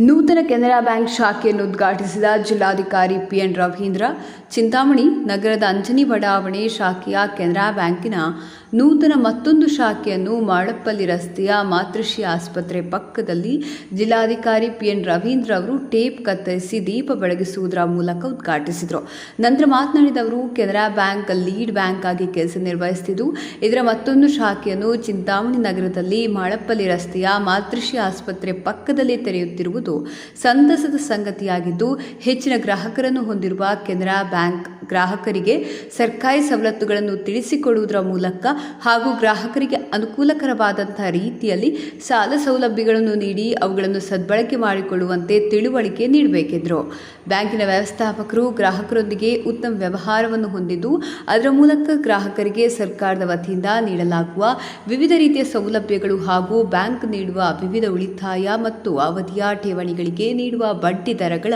ನೂತನ ಕೆನರಾ ಬ್ಯಾಂಕ್ ಶಾಖೆಯನ್ನು ಉದ್ಘಾಟಿಸಿದ ಜಿಲ್ಲಾಧಿಕಾರಿ ಪಿಎನ್ ರವೀಂದ್ರ, ಚಿಂತಾಮಣಿ ನಗರದ ಅಂಜನಿ ಬಡಾವಣೆ ಶಾಖೆಯ ಕೆನರಾ ಬ್ಯಾಂಕಿನ ನೂತನ ಮತ್ತೊಂದು ಶಾಖೆಯನ್ನು ಮಾಳಪ್ಪಲ್ಲಿ ರಸ್ತೆಯ ಮಾತೃಶ್ರೀ ಆಸ್ಪತ್ರೆ ಪಕ್ಕದಲ್ಲಿ ಜಿಲ್ಲಾಧಿಕಾರಿ ಪಿ ಎನ್ ರವೀಂದ್ರ ಅವರು ಟೇಪ್ ಕತ್ತರಿಸಿ ದೀಪ ಬೆಳಗಿಸುವುದರ ಮೂಲಕ ಉದ್ಘಾಟಿಸಿದರು. ನಂತರ ಮಾತನಾಡಿದ ಅವರು, ಕೆನರಾ ಬ್ಯಾಂಕ್, ಲೀಡ್ ಬ್ಯಾಂಕ್ ಆಗಿ ಕೆಲಸ ನಿರ್ವಹಿಸುತ್ತಿದ್ದು, ಇದರ ಮತ್ತೊಂದು ಶಾಖೆಯನ್ನು ಚಿಂತಾಮಣಿ ನಗರದಲ್ಲಿ ಮಾಳಪ್ಪಲ್ಲಿ ರಸ್ತೆಯ ಮಾತೃಶ್ರೀ ಆಸ್ಪತ್ರೆ ಪಕ್ಕದಲ್ಲಿ ತೆರೆಯುತ್ತಿರುವುದು ಸಂತಸದ ಸಂಗತಿಯಾಗಿದ್ದು, ಹೆಚ್ಚಿನ ಗ್ರಾಹಕರನ್ನು ಹೊಂದಿರುವ ಕೆನರಾ ಬ್ಯಾಂಕ್ ಗ್ರಾಹಕರಿಗೆ ಸರ್ಕಾರಿ ಸವಲತ್ತುಗಳನ್ನು ತಿಳಿಸಿಕೊಡುವುದರ ಮೂಲಕ ಹಾಗೂ ಗ್ರಾಹಕರಿಗೆ ಅನುಕೂಲಕರವಾದಂತಹ ರೀತಿಯಲ್ಲಿ ಸಾಲ ಸೌಲಭ್ಯಗಳನ್ನು ನೀಡಿ ಅವುಗಳನ್ನು ಸದ್ಬಳಕೆ ಮಾಡಿಕೊಳ್ಳುವಂತೆ ತಿಳುವಳಿಕೆ ನೀಡಬೇಕೆಂದರು. ಬ್ಯಾಂಕಿನ ವ್ಯವಸ್ಥಾಪಕರು ಗ್ರಾಹಕರೊಂದಿಗೆ ಉತ್ತಮ ವ್ಯವಹಾರವನ್ನು ಹೊಂದಿದ್ದು, ಅದರ ಮೂಲಕ ಗ್ರಾಹಕರಿಗೆ ಸರ್ಕಾರದ ವತಿಯಿಂದ ನೀಡಲಾಗುವ ವಿವಿಧ ರೀತಿಯ ಸೌಲಭ್ಯಗಳು ಹಾಗೂ ಬ್ಯಾಂಕ್ ನೀಡುವ ವಿವಿಧ ಉಳಿತಾಯ ಮತ್ತು ಅವಧಿಯ ಠೇವಣಿಗಳಿಗೆ ನೀಡುವ ಬಡ್ಡಿ ದರಗಳ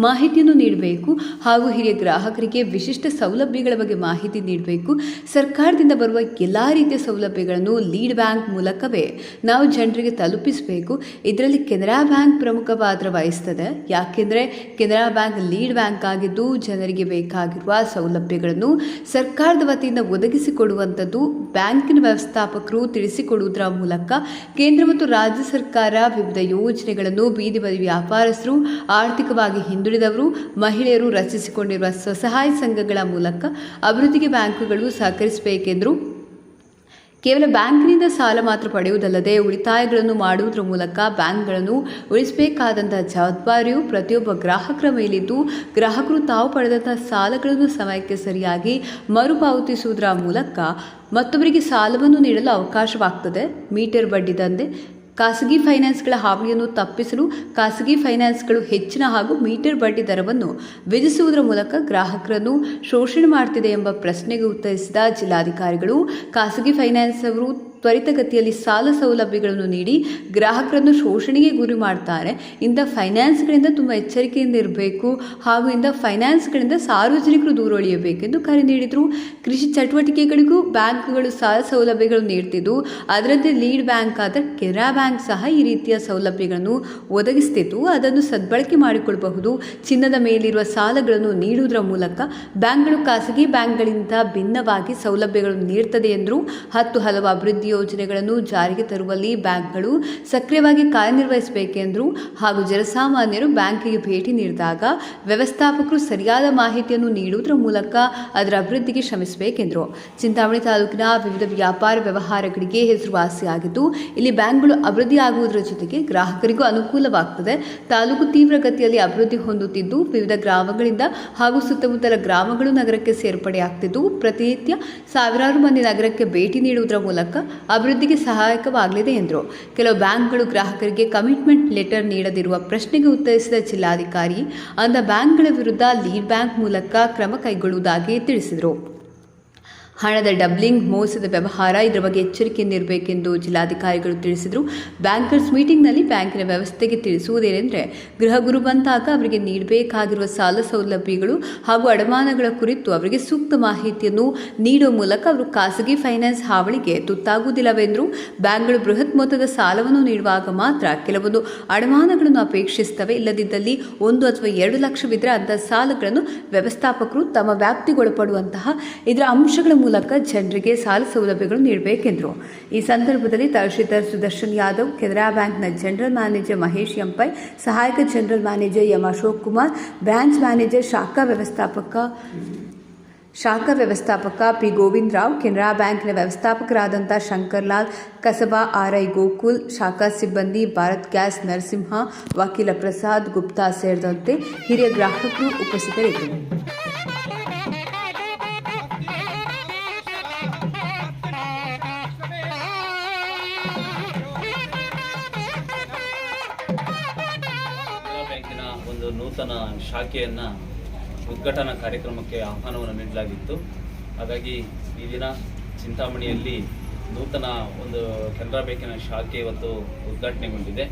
ಮಾಹಿತಿಯನ್ನು ನೀಡಬೇಕು ಹಾಗೂ ಹಿರಿಯ ಗ್ರಾಹಕರಿಗೆ ವಿಶಿಷ್ಟ ಸೌಲಭ್ಯಗಳ ಬಗ್ಗೆ ಮಾಹಿತಿ ನೀಡಬೇಕು. ಸರ್ಕಾರದಿಂದ ಬರುವ ಎಲ್ಲ ರೀತಿಯ ಸೌಲಭ್ಯಗಳನ್ನು ಲೀಡ್ ಬ್ಯಾಂಕ್ ಮೂಲಕವೇ ನಾವು ಜನರಿಗೆ ತಲುಪಿಸಬೇಕು. ಇದರಲ್ಲಿ ಕೆನರಾ ಬ್ಯಾಂಕ್ ಪ್ರಮುಖ ಪಾತ್ರ ವಹಿಸ್ತದೆ. ಯಾಕೆಂದರೆ ಕೆನರಾ ಬ್ಯಾಂಕ್ ಲೀಡ್ ಬ್ಯಾಂಕ್ ಆಗಿದ್ದು ಜನರಿಗೆ ಬೇಕಾಗಿರುವ ಸೌಲಭ್ಯಗಳನ್ನು ಸರ್ಕಾರದ ವತಿಯಿಂದ ಒದಗಿಸಿಕೊಡುವಂಥದ್ದು ಬ್ಯಾಂಕಿನ ವ್ಯವಸ್ಥಾಪಕರು ತಿಳಿಸಿಕೊಡುವುದರ ಮೂಲಕ ಕೇಂದ್ರ ಮತ್ತು ರಾಜ್ಯ ಸರ್ಕಾರ ವಿವಿಧ ಯೋಜನೆಗಳನ್ನು ಬೀದಿ ಬದಿ ವ್ಯಾಪಾರಸ್ಥರು ಆರ್ಥಿಕವಾಗಿ ಹಿಂದುಳಿದವರು ಮಹಿಳೆಯರು ರಚಿಸಿಕೊಂಡಿರುವ ಸ್ವಸಹಾಯ ಸಂಘಗಳ ಮೂಲಕ ಅಭಿವೃದ್ಧಿಗೆ ಬ್ಯಾಂಕುಗಳು ಸಹಕರಿಸಬೇಕೆಂದರು ಕೇವಲ ಬ್ಯಾಂಕಿನಿಂದ ಸಾಲ ಮಾತ್ರ ಪಡೆಯುವುದಲ್ಲದೆ ಉಳಿತಾಯಗಳನ್ನು ಮಾಡುವುದರ ಮೂಲಕ ಬ್ಯಾಂಕ್ಗಳನ್ನು ಉಳಿಸಬೇಕಾದಂತಹ ಜವಾಬ್ದಾರಿಯು ಪ್ರತಿಯೊಬ್ಬ ಗ್ರಾಹಕರ ಮೇಲಿದ್ದು, ಗ್ರಾಹಕರು ತಾವು ಪಡೆದಂತಹ ಸಾಲಗಳನ್ನು ಸಮಯಕ್ಕೆ ಸರಿಯಾಗಿ ಮರುಪಾವತಿಸುವುದರ ಮೂಲಕ ಮತ್ತೊಬ್ಬರಿಗೆ ಸಾಲವನ್ನು ನೀಡಲು ಅವಕಾಶವಾಗ್ತದೆ. ಮೀಟರ್ ಬಡ್ಡಿ ದಂಧೆ ಖಾಸಗಿ ಫೈನಾನ್ಸ್ಗಳ ಹಾವಳಿಯನ್ನು ತಪ್ಪಿಸಲು ಖಾಸಗಿ ಫೈನಾನ್ಸ್ಗಳು ಹೆಚ್ಚಿನ ಹಾಗೂ ಮೀಟರ್ ಬಡ್ಡಿ ದರವನ್ನು ವಿಧಿಸುವುದರ ಮೂಲಕ ಗ್ರಾಹಕರನ್ನು ಶೋಷಣೆ ಮಾಡ್ತಿದೆ ಎಂಬ ಪ್ರಶ್ನೆಗೆ ಉತ್ತರಿಸಿದ ಜಿಲ್ಲಾಧಿಕಾರಿಗಳು, ಖಾಸಗಿ ಫೈನಾನ್ಸ್ ಅವರು ತ್ವರಿತಗತಿಯಲ್ಲಿ ಸಾಲ ಸೌಲಭ್ಯಗಳನ್ನು ನೀಡಿ ಗ್ರಾಹಕರನ್ನು ಶೋಷಣೆಗೆ ಗುರಿ ಮಾಡ್ತಾರೆ. ಇಂಥ ಫೈನಾನ್ಸ್ಗಳಿಂದ ತುಂಬ ಎಚ್ಚರಿಕೆಯಿಂದ ಇರಬೇಕು ಹಾಗೂ ಇಂಥ ಫೈನಾನ್ಸ್ಗಳಿಂದ ಸಾರ್ವಜನಿಕರು ದೂರ ಉಳಿಯಬೇಕೆಂದು ಕರೆ ನೀಡಿದರು. ಕೃಷಿ ಚಟುವಟಿಕೆಗಳಿಗೂ ಬ್ಯಾಂಕ್ಗಳು ಸಾಲ ಸೌಲಭ್ಯಗಳು ನೀಡ್ತಿದ್ದು ಅದರಂತೆ ಲೀಡ್ ಬ್ಯಾಂಕ್ ಆದ ಕೆರಾ ಬ್ಯಾಂಕ್ ಸಹ ಈ ರೀತಿಯ ಸೌಲಭ್ಯಗಳನ್ನು ಒದಗಿಸ್ತಿದ್ದು ಅದನ್ನು ಸದ್ಬಳಕೆ ಮಾಡಿಕೊಳ್ಳಬಹುದು ಚಿನ್ನದ ಮೇಲಿರುವ ಸಾಲಗಳನ್ನು ನೀಡುವುದರ ಮೂಲಕ ಬ್ಯಾಂಕ್ಗಳು ಖಾಸಗಿ ಬ್ಯಾಂಕ್ಗಳಿಂದ ಭಿನ್ನವಾಗಿ ಸೌಲಭ್ಯಗಳನ್ನು ನೀಡುತ್ತದೆ ಎಂದರು. ಹತ್ತು ಹಲವು ಅಭಿವೃದ್ಧಿ ಯೋಜನೆಗಳನ್ನು ಜಾರಿಗೆ ತರುವಲ್ಲಿ ಬ್ಯಾಂಕ್ಗಳು ಸಕ್ರಿಯವಾಗಿ ಕಾರ್ಯನಿರ್ವಹಿಸಬೇಕೆಂದರು ಹಾಗೂ ಜನಸಾಮಾನ್ಯರು ಬ್ಯಾಂಕಿಗೆ ಭೇಟಿ ನೀಡಿದಾಗ ವ್ಯವಸ್ಥಾಪಕರು ಸರಿಯಾದ ಮಾಹಿತಿಯನ್ನು ನೀಡುವುದರ ಮೂಲಕ ಅದರ ಅಭಿವೃದ್ಧಿಗೆ ಶ್ರಮಿಸಬೇಕೆಂದರು. ಚಿಂತಾಮಣಿ ತಾಲೂಕಿನ ವಿವಿಧ ವ್ಯಾಪಾರ ವ್ಯವಹಾರಗಳಿಗೆ ಹೆಸರುವಾಸಿಯಾಗಿದ್ದು, ಇಲ್ಲಿ ಬ್ಯಾಂಕ್ಗಳು ಅಭಿವೃದ್ಧಿಯಾಗುವುದರ ಜೊತೆಗೆ ಗ್ರಾಹಕರಿಗೂ ಅನುಕೂಲವಾಗುತ್ತದೆ ತಾಲೂಕು ತೀವ್ರಗತಿಯಲ್ಲಿ ಅಭಿವೃದ್ಧಿ ಹೊಂದುತ್ತಿದ್ದು, ವಿವಿಧ ಗ್ರಾಮಗಳಿಂದ ಹಾಗೂ ಸುತ್ತಮುತ್ತಲ ಗ್ರಾಮಗಳು ನಗರಕ್ಕೆ ಸೇರ್ಪಡೆಯಾಗ್ತಿದ್ದು, ಪ್ರತಿನಿತ್ಯ ಸಾವಿರಾರು ಮಂದಿ ನಗರಕ್ಕೆ ಭೇಟಿ ನೀಡುವುದರ ಮೂಲಕ ಅಭಿವೃದ್ಧಿಗೆ ಸಹಾಯಕವಾಗಲಿದೆ ಎಂದರು. ಕೆಲವು ಬ್ಯಾಂಕ್ಗಳು ಗ್ರಾಹಕರಿಗೆ ಕಮಿಟ್ಮೆಂಟ್ ಲೆಟರ್ ನೀಡದಿರುವ ಪ್ರಶ್ನೆಗೆ ಉತ್ತರಿಸಿದ ಜಿಲ್ಲಾಧಿಕಾರಿ ಅಂಥ ಬ್ಯಾಂಕ್ಗಳ ವಿರುದ್ಧ ಲೀಡ್ ಬ್ಯಾಂಕ್ ಮೂಲಕ ಕ್ರಮ ಕೈಗೊಳ್ಳುವುದಾಗಿ ತಿಳಿಸಿದರು. ಹಣದ ಡಬ್ಲಿಂಗ್ ಮೋಸದ ವ್ಯವಹಾರ ಇದರ ಬಗ್ಗೆ ಎಚ್ಚರಿಕೆಯಿಂದಿರಬೇಕೆಂದು ಜಿಲ್ಲಾಧಿಕಾರಿಗಳು ತಿಳಿಸಿದರು. ಬ್ಯಾಂಕರ್ಸ್ ಮೀಟಿಂಗ್ನಲ್ಲಿ ಬ್ಯಾಂಕಿನ ವ್ಯವಸ್ಥೆಗೆ ತಿಳಿಸುವುದೇನೆಂದರೆ, ಗೃಹ ಗುರು ಬಂದಾಗ ಅವರಿಗೆ ನೀಡಬೇಕಾಗಿರುವ ಸಾಲ ಸೌಲಭ್ಯಗಳು ಹಾಗೂ ಅಡಮಾನಗಳ ಕುರಿತು ಅವರಿಗೆ ಸೂಕ್ತ ಮಾಹಿತಿಯನ್ನು ನೀಡುವ ಮೂಲಕ ಅವರು ಖಾಸಗಿ ಫೈನಾನ್ಸ್ ಹಾವಳಿಗೆ ತುತ್ತಾಗುವುದಿಲ್ಲವೆಂದರು, ಬ್ಯಾಂಕ್ಗಳು ಬೃಹತ್ ಮೊತ್ತದ ಸಾಲವನ್ನು ನೀಡುವಾಗ ಮಾತ್ರ ಕೆಲವೊಂದು ಅಡಮಾನಗಳನ್ನು ಅಪೇಕ್ಷಿಸುತ್ತವೆ. ಇಲ್ಲದಿದ್ದಲ್ಲಿ ಒಂದು ಅಥವಾ ಎರಡು ಲಕ್ಷವಿದ್ದರೆ ಅಂತಹ ಸಾಲಗಳನ್ನು ವ್ಯವಸ್ಥಾಪಕರು ತಮ್ಮ ವ್ಯಾಪ್ತಿಗೊಳಪಡುವಂತಹ ಇದರ ಅಂಶಗಳ ಮೂಲಕ ಜನರಿಗೆ ಸಾಲ ಸೌಲಭ್ಯಗಳು ನೀಡಬೇಕೆಂದರು. ಈ ಸಂದರ್ಭದಲ್ಲಿ ತಹಶೀಲ್ದಾರ್ ಸುದರ್ಶನ್ ಯಾದವ್, ಕೆನರಾ ಬ್ಯಾಂಕ್ನ ಜನರಲ್ ಮ್ಯಾನೇಜರ್ ಮಹೇಶ್ ಎಂಪೈ, ಸಹಾಯಕ general manager M Ashok Kumar, branch manager ಶಾಖಾ ವ್ಯವಸ್ಥಾಪಕ ಶಾಖಾ ವ್ಯವಸ್ಥಾಪಕ ಪಿ ಗೋವಿಂದ್ ರಾವ್, ಕೆನರಾ ಬ್ಯಾಂಕ್ನ ವ್ಯವಸ್ಥಾಪಕರಾದಂಥ ಶಂಕರ್ಲಾಲ್, ಕಸಬಾ ಆರ್ಐ ಗೋಕುಲ್, ಶಾಖಾ ಸಿಬ್ಬಂದಿ ಭಾರತ್ ಗ್ಯಾಸ್ ನರಸಿಂಹ, ವಕೀಲ ಪ್ರಸಾದ್ ಗುಪ್ತಾ ಸೇರಿದಂತೆ ಹಿರಿಯ ಗ್ರಾಹಕರು ಉಪಸ್ಥಿತರಿದ್ದರು. ನೂತನ ಶಾಖೆಯನ್ನು ಉದ್ಘಾಟನಾ ಕಾರ್ಯಕ್ರಮಕ್ಕೆ ಆಹ್ವಾನವನ್ನು ನೀಡಲಾಗಿತ್ತು. ಹಾಗಾಗಿ ಈ ದಿನ ಚಿಂತಾಮಣಿಯಲ್ಲಿ ನೂತನ ಒಂದು ಕೆನರಾ ಬ್ಯಾಂಕಿನ ಶಾಖೆ ಇವತ್ತು ಉದ್ಘಾಟನೆಗೊಂಡಿದೆ.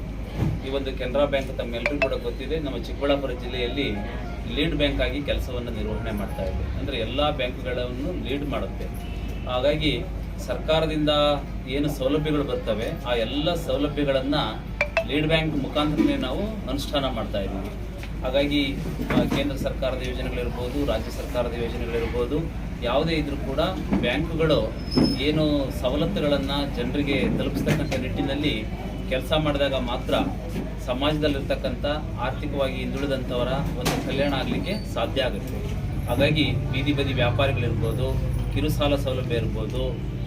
ಈ ಒಂದು ಕೆನರಾ ಬ್ಯಾಂಕ್ ತಮ್ಮೆಲ್ಲರಿಗೂ ಕೂಡ ಗೊತ್ತಿದೆ, ನಮ್ಮ ಚಿಕ್ಕಬಳ್ಳಾಪುರ ಜಿಲ್ಲೆಯಲ್ಲಿ ಲೀಡ್ ಬ್ಯಾಂಕ್ ಆಗಿ ಕೆಲಸವನ್ನು ನಿರ್ವಹಣೆ ಮಾಡ್ತಾ ಇದೆ. ಅಂದರೆ ಎಲ್ಲ ಬ್ಯಾಂಕ್ಗಳನ್ನು ಲೀಡ್ ಮಾಡುತ್ತೆ. ಹಾಗಾಗಿ ಸರ್ಕಾರದಿಂದ ಏನು ಸೌಲಭ್ಯಗಳು ಬರ್ತವೆ, ಆ ಎಲ್ಲ ಸೌಲಭ್ಯಗಳನ್ನು ಲೀಡ್ ಬ್ಯಾಂಕ್ ಮುಖಾಂತರನೇ ನಾವು ಅನುಷ್ಠಾನ ಮಾಡ್ತಾ ಇದ್ದೀವಿ. ಹಾಗಾಗಿ ಕೇಂದ್ರ ಸರ್ಕಾರದ ಯೋಜನೆಗಳಿರ್ಬೋದು, ರಾಜ್ಯ ಸರ್ಕಾರದ ಯೋಜನೆಗಳಿರ್ಬೋದು, ಯಾವುದೇ ಇದ್ರೂ ಕೂಡ ಬ್ಯಾಂಕುಗಳು ಏನು ಸವಲತ್ತುಗಳನ್ನು ಜನರಿಗೆ ತಲುಪಿಸ್ತಕ್ಕಂಥ ನಿಟ್ಟಿನಲ್ಲಿ ಕೆಲಸ ಮಾಡಿದಾಗ ಮಾತ್ರ ಸಮಾಜದಲ್ಲಿರ್ತಕ್ಕಂಥ ಆರ್ಥಿಕವಾಗಿ ಹಿಂದುಳಿದಂಥವರ ಒಂದು ಕಲ್ಯಾಣ ಆಗಲಿಕ್ಕೆ ಸಾಧ್ಯ ಆಗುತ್ತೆ. ಹಾಗಾಗಿ ಬೀದಿ ಬದಿ ವ್ಯಾಪಾರಿಗಳಿರ್ಬೋದು ಕಿರು ಸಾಲ ಸೌಲಭ್ಯ ಇರ್ಬೋದು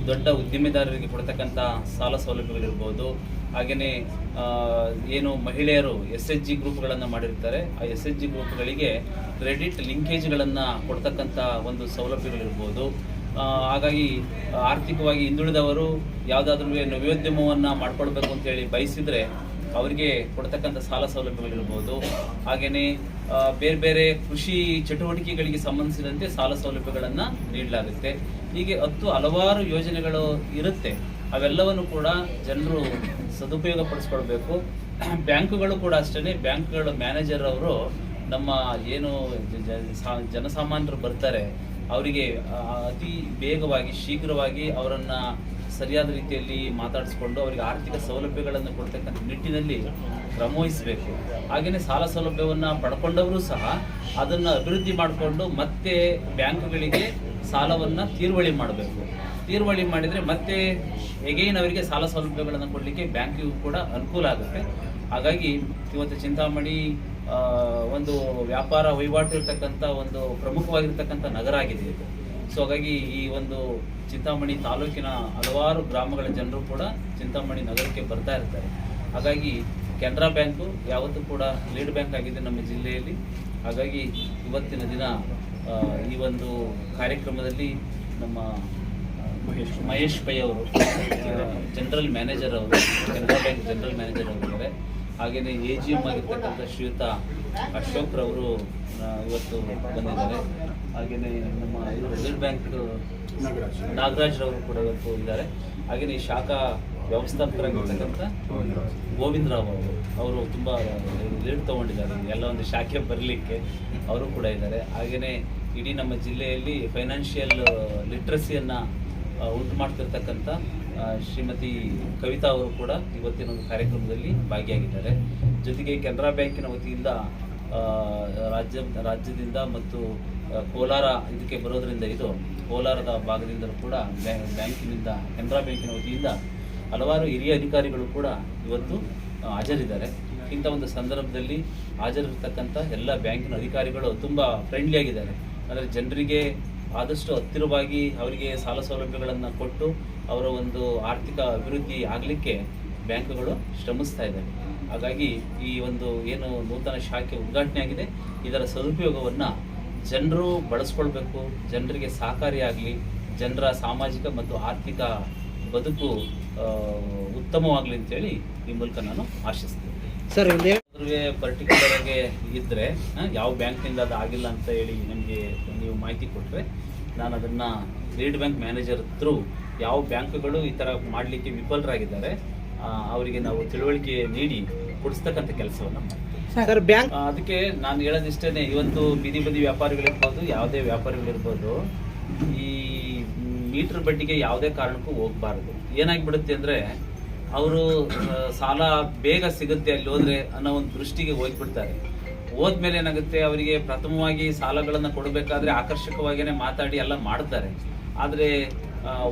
ದೊಡ್ಡ ಉದ್ದಿಮೆದಾರರಿಗೆ ಕೊಡ್ತಕ್ಕಂಥ ಸಾಲ ಸೌಲಭ್ಯಗಳಿರ್ಬೋದು. ಹಾಗೆಯೇ ಏನು ಮಹಿಳೆಯರು ಎಸ್ ಎಚ್ ಜಿ ಗ್ರೂಪ್ಗಳನ್ನು ಮಾಡಿರ್ತಾರೆ. ಆ ಎಸ್ ಎಚ್ ಜಿ ಗ್ರೂಪ್ಗಳಿಗೆ ಕ್ರೆಡಿಟ್ ಲಿಂಕೇಜ್ಗಳನ್ನು ಕೊಡ್ತಕ್ಕಂಥ ಒಂದು ಸೌಲಭ್ಯಗಳಿರ್ಬೋದು. ಹಾಗಾಗಿ ಆರ್ಥಿಕವಾಗಿ ಹಿಂದುಳಿದವರು ಯಾವುದಾದ್ರೂ ನವ್ಯೋದ್ಯಮವನ್ನು ಮಾಡ್ಕೊಳ್ಬೇಕು ಅಂತೇಳಿ ಬಯಸಿದರೆ ಅವರಿಗೆ ಕೊಡ್ತಕ್ಕಂಥ ಸಾಲ ಸೌಲಭ್ಯಗಳಿರ್ಬೋದು. ಹಾಗೆಯೇ ಬೇರೆ ಬೇರೆ ಕೃಷಿ ಚಟುವಟಿಕೆಗಳಿಗೆ ಸಂಬಂಧಿಸಿದಂತೆ ಸಾಲ ಸೌಲಭ್ಯಗಳನ್ನು ನೀಡಲಾಗುತ್ತೆ. ಹೀಗೆ ಹತ್ತು ಹಲವಾರು ಯೋಜನೆಗಳು ಇರುತ್ತೆ. ಅವೆಲ್ಲವನ್ನು ಕೂಡ ಜನರು ಸದುಪಯೋಗ ಪಡಿಸ್ಕೊಳ್ಬೇಕು. ಬ್ಯಾಂಕುಗಳು ಕೂಡ ಅಷ್ಟೇ ಬ್ಯಾಂಕ್ಗಳ ಮ್ಯಾನೇಜರ್ ಅವರು ನಮ್ಮ ಏನು ಜನಸಾಮಾನ್ಯರು ಬರ್ತಾರೆ, ಅವರಿಗೆ ಅತಿ ಬೇಗವಾಗಿ ಶೀಘ್ರವಾಗಿ ಅವರನ್ನು ಸರಿಯಾದ ರೀತಿಯಲ್ಲಿ ಮಾತಾಡಿಸ್ಕೊಂಡು ಅವರಿಗೆ ಆರ್ಥಿಕ ಸೌಲಭ್ಯಗಳನ್ನು ಕೊಡ್ತಕ್ಕಂಥ ನಿಟ್ಟಿನಲ್ಲಿ ಕ್ರಮವಹಿಸಬೇಕು ಹಾಗೆಯೇ ಸಾಲ ಸೌಲಭ್ಯವನ್ನು ಪಡ್ಕೊಂಡವರು ಸಹ ಅದನ್ನು ಅಭಿವೃದ್ಧಿ ಮಾಡಿಕೊಂಡು ಮತ್ತೆ ಬ್ಯಾಂಕುಗಳಿಗೆ ಸಾಲವನ್ನು ತೀರ್ವಳಿ ಮಾಡಬೇಕು. ತೀರ್ವಳಿ ಮಾಡಿದರೆ ಮತ್ತೆ ಎಗೈನ್ ಅವರಿಗೆ ಸಾಲ ಸೌಲಭ್ಯಗಳನ್ನು ಕೊಡಲಿಕ್ಕೆ ಬ್ಯಾಂಕಿಗೂ ಕೂಡ ಅನುಕೂಲ ಆಗುತ್ತೆ. ಹಾಗಾಗಿ ಇವತ್ತು ಚಿಂತಾಮಣಿ ಒಂದು ವ್ಯಾಪಾರ ವಹಿವಾಟು ಇರ್ತಕ್ಕಂಥ ಒಂದು ಪ್ರಮುಖವಾಗಿರ್ತಕ್ಕಂಥ ನಗರ ಆಗಿದೆ ಇದು. ಸೊ ಹಾಗಾಗಿ ಈ ಒಂದು ಚಿಂತಾಮಣಿ ತಾಲೂಕಿನ ಹಲವಾರು ಗ್ರಾಮಗಳ ಜನರು ಕೂಡ ಚಿಂತಾಮಣಿ ನಗರಕ್ಕೆ ಬರ್ತಾ ಇರ್ತಾರೆ. ಹಾಗಾಗಿ ಕೆನರಾ ಬ್ಯಾಂಕು ಯಾವತ್ತೂ ಕೂಡ ಲೀಡ್ ಬ್ಯಾಂಕ್ ಆಗಿದೆ ನಮ್ಮ ಜಿಲ್ಲೆಯಲ್ಲಿ. ಹಾಗಾಗಿ ಇವತ್ತಿನ ದಿನ ಈ ಒಂದು ಕಾರ್ಯಕ್ರಮದಲ್ಲಿ ನಮ್ಮ ಮಹೇಶ್. ಮಹೇಶ್ ಪೈ ಅವರು ಜನರಲ್ ಮ್ಯಾನೇಜರ್ ಅವರು ಕೆನರಾ ಬ್ಯಾಂಕ್ ಜನರಲ್ ಮ್ಯಾನೇಜರ್ ಅವರಿದ್ದಾರೆ. ಹಾಗೆಯೇ ಎ ಜಿ ಎಂ ಆಗಿರ್ತಕ್ಕಂಥ ಶ್ರೀಯುತ ಅಶೋಕ್ ರವರು ಇವತ್ತು ಬಂದಿದ್ದಾರೆ. ಹಾಗೆಯೇ ನಮ್ಮ ರಿಸರ್ವ್ ಬ್ಯಾಂಕ್, ನಾಗರಾಜ್ ರವರು ಕೂಡ ಇವತ್ತು ಇದ್ದಾರೆ. ಹಾಗೆಯೇ ಶಾಖಾ ವ್ಯವಸ್ಥಾಪಕರಾಗಿರ್ತಕ್ಕಂಥ ಗೋವಿಂದ ರಾವ್ ಅವರು ಅವರು ತುಂಬ ಲೀಡ್ ತೊಗೊಂಡಿದ್ದಾರೆ. ಎಲ್ಲ ಒಂದು ಶಾಖೆ ಬರಲಿಕ್ಕೆ ಅವರು ಕೂಡ ಇದ್ದಾರೆ. ಹಾಗೆಯೇ ಇಡೀ ನಮ್ಮ ಜಿಲ್ಲೆಯಲ್ಲಿ ಫೈನಾನ್ಷಿಯಲ್ ಲಿಟ್ರಸಿಯನ್ನು ಉಂಟು ಮಾಡ್ತಿರ್ತಕ್ಕಂಥ ಶ್ರೀಮತಿ ಕವಿತಾ ಅವರು ಕೂಡ ಇವತ್ತಿನ ಒಂದು ಕಾರ್ಯಕ್ರಮದಲ್ಲಿ ಭಾಗಿಯಾಗಿದ್ದಾರೆ. ಜೊತೆಗೆ ಕೆನರಾ ಬ್ಯಾಂಕಿನ ವತಿಯಿಂದ ರಾಜ್ಯ, ರಾಜ್ಯದಿಂದ ಮತ್ತು ಕೋಲಾರ ಇದಕ್ಕೆ ಬರೋದರಿಂದ ಇದು ಕೋಲಾರದ ಭಾಗದಿಂದಲೂ ಕೂಡ ಬ್ಯಾ- ಬ್ಯಾಂಕಿನಿಂದ, ಕೆನರಾ ಬ್ಯಾಂಕಿನ ವತಿಯಿಂದ ಹಲವಾರು ಹಿರಿಯ ಅಧಿಕಾರಿಗಳು ಕೂಡ ಇವತ್ತು ಹಾಜರಿದ್ದಾರೆ. ಇಂಥ ಒಂದು ಸಂದರ್ಭದಲ್ಲಿ ಹಾಜರಿರ್ತಕ್ಕಂಥ ಎಲ್ಲ ಬ್ಯಾಂಕಿನ ಅಧಿಕಾರಿಗಳು ತುಂಬ ಫ್ರೆಂಡ್ಲಿ ಆಗಿದ್ದಾರೆ. ಅಂದರೆ ಜನರಿಗೆ ಆದಷ್ಟು ಹತ್ತಿರವಾಗಿ ಅವರಿಗೆ ಸಾಲ ಸೌಲಭ್ಯಗಳನ್ನು ಕೊಟ್ಟು ಅವರ ಒಂದು ಆರ್ಥಿಕ ಅಭಿವೃದ್ಧಿ ಆಗಲಿಕ್ಕೆ ಬ್ಯಾಂಕುಗಳು ಶ್ರಮಿಸ್ತಾ ಇದ್ದಾರೆ. ಹಾಗಾಗಿ ಈ ಒಂದು ಏನು ನೂತನ ಶಾಖೆ ಉದ್ಘಾಟನೆ ಆಗಿದೆ. ಇದರ ಸದುಪಯೋಗವನ್ನು ಜನರು ಬಳಸ್ಕೊಳ್ಬೇಕು ಜನರಿಗೆ ಸಹಕಾರಿಯಾಗಲಿ ಜನರ ಸಾಮಾಜಿಕ ಮತ್ತು ಆರ್ಥಿಕ ಬದುಕು ಉತ್ತಮವಾಗಲಿ ಅಂತೇಳಿ ಈ ಮೂಲಕ ನಾನು ಆಶಿಸ್ತೀನಿ. ಸರ್ ಅವರಿಗೆ ಪರ್ಟಿಕ್ಯುಲರ್ ಆಗಿ ಇದ್ದರೆ ಯಾವ ಬ್ಯಾಂಕ್ನಿಂದ ಅದು ಆಗಿಲ್ಲ ಅಂತ ಹೇಳಿ ನಿಮಗೆ ನೀವು ಮಾಹಿತಿ ಕೊಟ್ಟರೆ ನಾನು ಅದನ್ನು ಲೀಡ್ ಬ್ಯಾಂಕ್ ಮ್ಯಾನೇಜರ್ ಥ್ರೂ ಯಾವ ಬ್ಯಾಂಕ್ಗಳು ಈ ಥರ ಮಾಡಲಿಕ್ಕೆ ವಿಫಲರಾಗಿದ್ದಾರೆ ಅವರಿಗೆ ನಾವು ತಿಳುವಳಿಕೆ ನೀಡಿ ಕೊಡಿಸ್ತಕ್ಕಂಥ ಕೆಲಸವನ್ನು ಸರ್ ಬ್ಯಾಂಕ್ ಅದಕ್ಕೆ ನಾನು ಹೇಳೋದಿಷ್ಟೇ ಇವತ್ತು ಬೀದಿ ಬದಿ ವ್ಯಾಪಾರಿಗಳಿರ್ಬೋದು ಯಾವುದೇ ವ್ಯಾಪಾರಿಗಳಿರ್ಬೋದು ಈ ಮೀಟರ್ ಬಡ್ಡಿಗೆ ಯಾವುದೇ ಕಾರಣಕ್ಕೂ ಹೋಗಬಾರ್ದು. ಏನಾಗ್ಬಿಡುತ್ತೆ ಅಂದರೆ ಅವರು ಸಾಲ ಬೇಗ ಸಿಗುತ್ತೆ ಅಲ್ಲಿ ಹೋದ್ರೆ ಅನ್ನೋ ಒಂದು ದೃಷ್ಟಿಗೆ ಹೋಗ್ಬಿಡ್ತಾರೆ. ಹೋದ್ಮೇಲೆ ಏನಾಗುತ್ತೆ ಅವರಿಗೆ ಪ್ರಥಮವಾಗಿ ಸಾಲಗಳನ್ನು ಕೊಡಬೇಕಾದ್ರೆ ಆಕರ್ಷಕವಾಗಿಯೇ ಮಾತಾಡಿ ಎಲ್ಲ ಮಾಡ್ತಾರೆ. ಆದರೆ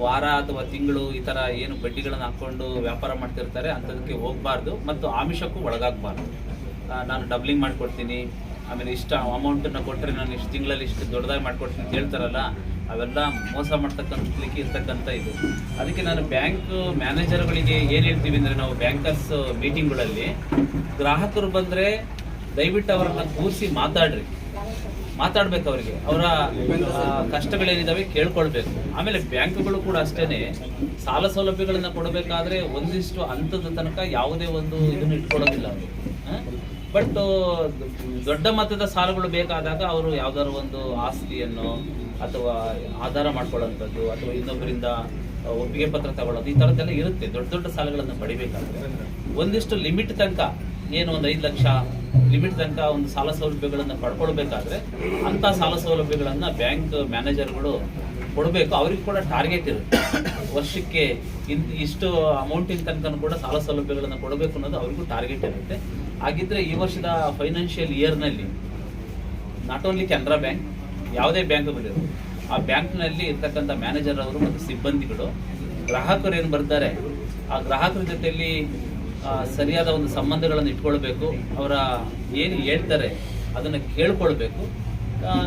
ವಾರ ಅಥವಾ ತಿಂಗಳು ಈ ಥರ ಏನು ಬಡ್ಡಿಗಳನ್ನು ಹಾಕ್ಕೊಂಡು ವ್ಯಾಪಾರ ಮಾಡ್ತಿರ್ತಾರೆ, ಅಂಥದಕ್ಕೆ ಹೋಗಬಾರ್ದು ಮತ್ತು ಆಮಿಷಕ್ಕೂ ಒಳಗಾಗಬಾರ್ದು. ನಾನು ಡಬ್ಲಿಂಗ್ ಮಾಡಿಕೊಡ್ತೀನಿ, ಆಮೇಲೆ ಇಷ್ಟ ಅಮೌಂಟನ್ನು ಕೊಟ್ಟರೆ ನಾನು ಇಷ್ಟು ತಿಂಗಳಲ್ಲಿ ಇಷ್ಟು ದೊಡ್ಡದಾಗಿ ಮಾಡ್ಕೊಡ್ತೀನಿ ಅಂತ ಹೇಳ್ತಾರಲ್ಲ, ಅವೆಲ್ಲ ಮೋಸ ಮಾಡ್ತಕ್ಕಂಥಲಿಕ್ಕೆ ಇರ್ತಕ್ಕಂಥ ಇದು. ಅದಕ್ಕೆ ನಾನು ಬ್ಯಾಂಕ್ ಮ್ಯಾನೇಜರ್ಗಳಿಗೆ ಏನು ಹೇಳ್ತೀವಿ ಅಂದರೆ, ನಾವು ಬ್ಯಾಂಕರ್ಸ್ ಮೀಟಿಂಗ್ಗಳಲ್ಲಿ ಗ್ರಾಹಕರು ಬಂದರೆ ದಯವಿಟ್ಟು ಅವರನ್ನು ಕೂರಿಸಿ ಮಾತಾಡ್ರಿ. ಮಾತಾಡ್ಬೇಕು ಅವರಿಗೆ. ಅವರ ಕಷ್ಟಗಳೇನಿದಾವೆ ಕೇಳ್ಕೊಳ್ಬೇಕು. ಆಮೇಲೆ ಬ್ಯಾಂಕ್ಗಳು ಕೂಡ ಅಷ್ಟೇನೆ ಸಾಲ ಸೌಲಭ್ಯಗಳನ್ನ ಕೊಡಬೇಕಾದ್ರೆ ಒಂದಿಷ್ಟು ಹಂತದ ತನಕ ಯಾವುದೇ ಒಂದು ಇದನ್ನು ಇಟ್ಕೊಳ್ಳೋದಿಲ್ಲ ಅವರು. ಬಟ್ ದೊಡ್ಡ ಮೊತ್ತದ ಸಾಲಗಳು ಬೇಕಾದಾಗ ಅವರು ಯಾವ್ದಾದ್ರು ಒಂದು ಆಸ್ತಿಯನ್ನು ಅಥವಾ ಆಧಾರ ಮಾಡ್ಕೊಳ್ಳೋಂಥದ್ದು ಅಥವಾ ಇನ್ನೊಬ್ಬರಿಂದ ಒಪ್ಪಿಗೆ ಪತ್ರ ತಗೊಳ್ಳೋದು ಈ ಥರದ್ದೆಲ್ಲ ಇರುತ್ತೆ. ದೊಡ್ಡ ದೊಡ್ಡ ಸಾಲಗಳನ್ನು ಪಡಿಬೇಕಾದ್ರೆ. ಒಂದಿಷ್ಟು ಲಿಮಿಟ್ ತನಕ, ಏನು ಒಂದು ಐದು ಲಕ್ಷ ಲಿಮಿಟ್ ತನಕ ಒಂದು ಸಾಲ ಸೌಲಭ್ಯಗಳನ್ನು ಪಡ್ಕೊಳ್ಬೇಕಾದ್ರೆ ಅಂಥ ಸಾಲ ಸೌಲಭ್ಯಗಳನ್ನು ಬ್ಯಾಂಕ್ ಮ್ಯಾನೇಜರ್ಗಳು ಕೊಡಬೇಕು. ಅವ್ರಿಗೆ ಕೂಡ ಟಾರ್ಗೆಟ್ ಇರುತ್ತೆ. ವರ್ಷಕ್ಕೆ ಇನ್ ಇಷ್ಟು ಅಮೌಂಟಿನ ತನಕ ಕೂಡ ಸಾಲ ಸೌಲಭ್ಯಗಳನ್ನು ಕೊಡಬೇಕು ಅನ್ನೋದು ಅವ್ರಿಗೂ ಟಾರ್ಗೆಟ್ ಇರುತ್ತೆ. ಹಾಗಿದ್ರೆ ಈ ವರ್ಷದ ಫೈನಾನ್ಷಿಯಲ್ ಇಯರ್ನಲ್ಲಿ ನಾಟ್ ಓನ್ಲಿ ಕೆನರಾ ಬ್ಯಾಂಕ್, ಯಾವುದೇ ಬ್ಯಾಂಕ್ ಬರೆಯೋದು ಆ ಬ್ಯಾಂಕ್ನಲ್ಲಿ ಇರ್ತಕ್ಕಂಥ ಮ್ಯಾನೇಜರ್ ಅವರು ಮತ್ತು ಸಿಬ್ಬಂದಿಗಳು ಗ್ರಾಹಕರು ಏನು ಬರ್ತಾರೆ? ಆ ಗ್ರಾಹಕರ ಜೊತೆಯಲ್ಲಿ ಸರಿಯಾದ ಒಂದು ಸಂಬಂಧಗಳನ್ನು ಇಟ್ಕೊಳ್ಬೇಕು. ಅವರ ಏನು ಹೇಳ್ತಾರೆ ಅದನ್ನು ಕೇಳ್ಕೊಳ್ಬೇಕು.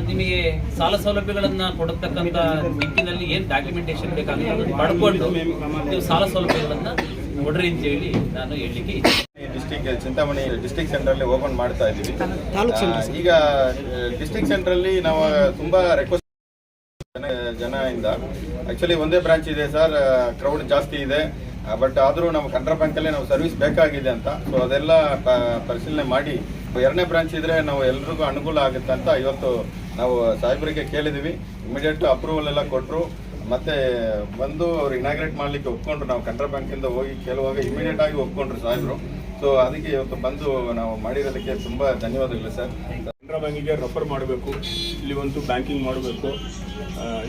ನಿಮಗೆ ಸಾಲ ಸೌಲಭ್ಯಗಳನ್ನು ಕೊಡತಕ್ಕಂಥ ನಿಟ್ಟಿನಲ್ಲಿ ಏನು ಡಾಕ್ಯುಮೆಂಟೇಶನ್ ಬೇಕಾಗುತ್ತೆ ಅದನ್ನು ಪಡ್ಕೊಂಡು ನೀವು ಸಾಲ ಸೌಲಭ್ಯಗಳನ್ನು ಅಂತ ಹೇಳಿ ನಾನು ಹೇಳಲಿಕ್ಕೆ ಡಿಸ್ಟಿಕ್ ಚಿಂತಾಮಣಿ ಡಿಸ್ಟಿಕ್ ಸೆಂಟ್ರಲ್ಲಿ ಓಪನ್ ಮಾಡ್ತಾ ಇದ್ದೀವಿ. ತಾಲೂಕ್ ಸೆಂಟರ್ ಆ, ಈಗ ಡಿಸ್ಟಿಕ್ ಸೆಂಟ್ರಲ್ಲಿ ನಾವು ತುಂಬಾ ರೆಕ್ವೆಸ್ಟ್ ಜನ ಜನ ಇಂದ. ಆಕ್ಚುಲಿ ಒಂದೇ ಬ್ರಾಂಚ್ ಇದೆ ಸರ್ ಕ್ರೌಡ್ ಜಾಸ್ತಿ ಇದೆ. ಬಟ್ ಆದರೂ ನಮ್ಮ ಕನ್ನಡ ಬ್ಯಾಂಕಲ್ಲೇ ನಾವು ಸರ್ವಿಸ್ ಬೇಕಾಗಿದೆ ಅಂತ. ಸೊ ಅದೆಲ್ಲ ಪರಿಶೀಲನೆ ಮಾಡಿ. ಎರಡನೇ ಬ್ರಾಂಚ್ ಇದ್ರೆ ನಾವು ಎಲ್ರಿಗೂ ಅನುಕೂಲ ಆಗುತ್ತೆ ಅಂತ ಇವತ್ತು ನಾವು ಸಾಹೇಬರಿಗೆ ಕೇಳಿದ್ವಿ. ಇಮಿಡಿಯೇಟ್ ಅಪ್ರೂವಲ್ ಎಲ್ಲ ಕೊಟ್ಟರು ಮತ್ತೆ ಬಂದು ಅವ್ರು ಇನಾಗ್ರೇಟ್ ಮಾಡಲಿಕ್ಕೆ ಒಪ್ಕೊಂಡ್ರು. ನಾವು ಕನ್ನಡ ಬ್ಯಾಂಕಿಂದ ಹೋಗಿ ಕೇಳುವಾಗ ಇಮಿಡಿಯೇಟ್ ಆಗಿ ಒಪ್ಕೊಂಡ್ರು ಸಾಹೇಬರು. ಸೊ ಅದಕ್ಕೆ ಇವತ್ತು ಬಂದು ನಾವು ಮಾಡಿರೋದಕ್ಕೆ ತುಂಬ ಧನ್ಯವಾದಗಳು ಸರ್. ಕೆನರಾ ಬ್ಯಾಂಕಿಗೆ ರೆಫರ್ ಮಾಡಬೇಕು. ಇಲ್ಲಿ ಒಂದು ಬ್ಯಾಂಕಿಂಗ್ ಮಾಡಬೇಕು.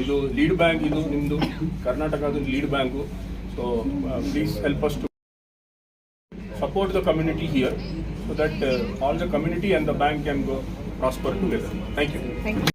ಇದು ಲೀಡ್ ಬ್ಯಾಂಕ್ ಇದು ನಿಮ್ಮದು ಕರ್ನಾಟಕದ lead bank So uh, please help us to support the community here so that uh, all the community and the bank can go prosper together. Thank you. Thank you.